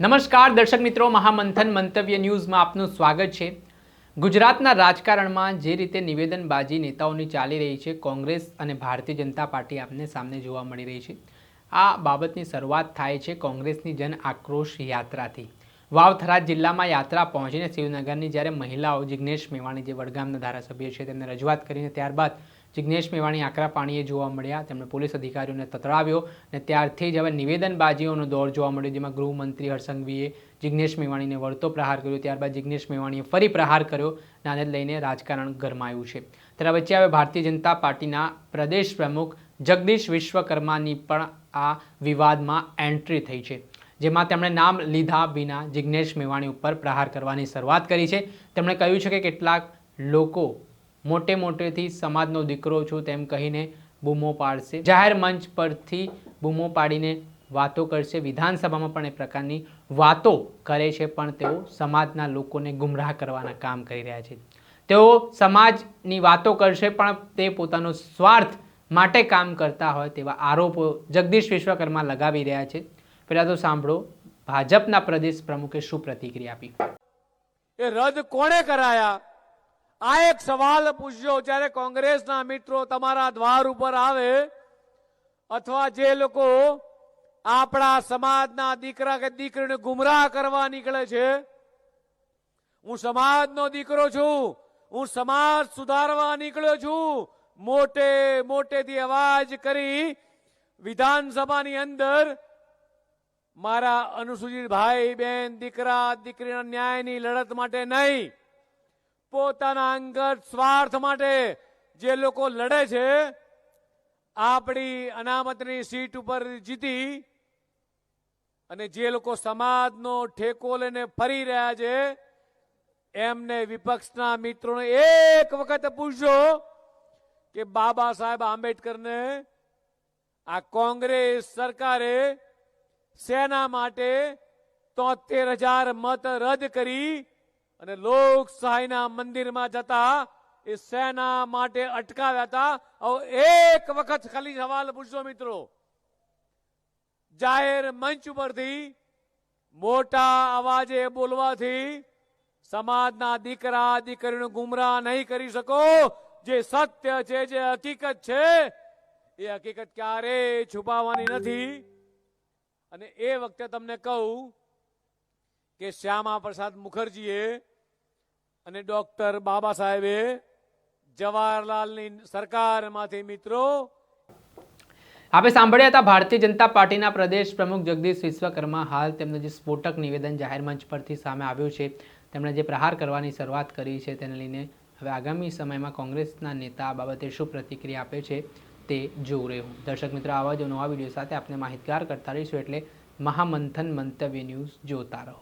નમસ્કાર, દર્શક મિત્રો. મહામંથન મંતવ્ય ન્યૂઝમાં આપનું સ્વાગત છે. ગુજરાતના રાજકારણમાં જે રીતે નિવેદનબાજી નેતાઓની ચાલી રહી છે, કોંગ્રેસ અને ભારતીય જનતા પાર્ટી આપને સામને જોવા મળી રહી છે. આ બાબતની શરૂઆત થાય છે કોંગ્રેસની જન આક્રોશ યાત્રાથી. વાવથરા જિલ્લામાં યાત્રા પહોંચીને શિવનગરની જ્યારે મહિલાઓ જિજ્ઞેશ મેવાણી જે વડગામના ધારાસભ્ય છે તેમને રજૂઆત કરીને ત્યારબાદ જિજ્ઞેશ મેવાણી આકરા પાણીએ જોવા મળ્યા. તેમણે પોલીસ અધિકારીઓને તતડાવ્યો અને ત્યારથી જ હવે નિવેદનબાજીઓનો દોર જોવા મળ્યો, જેમાં ગૃહમંત્રી હરસંઘવીએ જિજ્ઞેશ મેવાણીને વળતો પ્રહાર કર્યો. ત્યારબાદ જિજ્ઞેશ મેવાણીએ ફરી પ્રહાર કર્યો નાને લઈને રાજકારણ ગરમાયું છે. ત્યારે વચ્ચે હવે ભારતીય જનતા પાર્ટીના પ્રદેશ પ્રમુખ જગદીશ વિશ્વકર્માની પણ આ વિવાદમાં એન્ટ્રી થઈ છે. જેમાં તેમણે નામ લીધા વિના જિજ્ઞેશ મેવાણી ઉપર પ્રહાર કરવાની શરૂઆત કરી છે. તેમણે કહ્યું છે કે કેટલાક લોકો મોટે મોટેથી સમાજનો દીકરો છું તેમ કહીને બૂમો પાડશે. જાહેર મંચ પરથી બૂમો પાડીને વાતો કરશે. વિધાનસભામાં પણ એ પ્રકારની વાતો કરે છે, પણ તેઓ સમાજના લોકોને ગુમરાહ કરવાના કામ કરી રહ્યા છે. તેઓ સમાજની વાતો કરશે, પણ તે પોતાનો સ્વાર્થ માટે કામ કરતા હોય તેવા આરોપો જગદીશ વિશ્વકર્મા લગાવી રહ્યા છે. પહેલાં તો સાંભળો, ભાજપના પ્રદેશ પ્રમુખે શું પ્રતિક્રિયા આપી? એ રદ કોણે કરાયા? આ એક સવાલ પૂછજો જ્યારે કોંગ્રેસના મિત્રો તમારા દ્વાર ઉપર આવે અથવા જે લોકો આપણા સમાજના દીકરા કે દીકરીને ગુમરાહ કરવા નીકળે છે, હું સમાજનો દીકરો છું, હું સમાજ સુધારવા નીકળ્યો છું, મોટે મોટેથી અવાજ કરી વિધાનસભાની અંદર મારા અનુસૂચિત ભાઈ બહેન દીકરા, દીકરીના ન્યાયની લડત માટે નહીં, પોતાના અંગત સ્વાર્થ માટે જે લોકો લડે છે, આપણી અનામતની સીટ ઉપર જીતી અને જે લોકો સમાજનો ઠેકો લઈને ફરી રહ્યા છે, એમને વિપક્ષના મિત્રોને એક વખત પૂછજો કે બાબા સાહેબ આંબેડકરને આ કોંગ્રેસ સરકારે સેના માટે તોતેર હજાર મત રદ કરી અને લોકશાહીના મંદિરમાં જતા એ સેના માટે અટકાવ્યા હતા. એક વખત ખાલી સવાલ પૂછજો મિત્રો. જાહેર મંચ ઉપરથી મોટા અવાજે બોલવાથી સમાજના દીકરા, દીકરીનો ગુમરાહ નહીં કરી શકો. જે સત્ય છે, જે હકીકત છે, એ હકીકત ક્યારે છુપાવવાની નથી. અને એ વખતે તમને કહું કે શ્યામા પ્રસાદ મુખર્જીએ અને ડોક્ટર બાબા સાહેબે જવાહરલાલની સરકારમાંથી મિત્રો આપણે સાંભળ્યા હતા, ભારતીય જનતા પાર્ટીના પ્રદેશ પ્રમુખ જગદીશ વિશ્વકર્મા હાલ તેમનું જે સ્ફોટક નિવેદન જાહેર મંચ પરથી સામે આવ્યું છે, તેમણે જે પ્રહાર કરવાની શરૂઆત કરી છે તેને લઈને હવે આગામી સમયમાં કોંગ્રેસના નેતા આ બાબતે શું પ્રતિક્રિયા આપે છે તે જોવું રહ્યું. દર્શક મિત્રો, આવા જ નવા વીડિયો સાથે આપણે માહિતગાર કરતા રહીશું એટલે મહામંથન મંતવ્ય ન્યૂઝ જોતા રહો.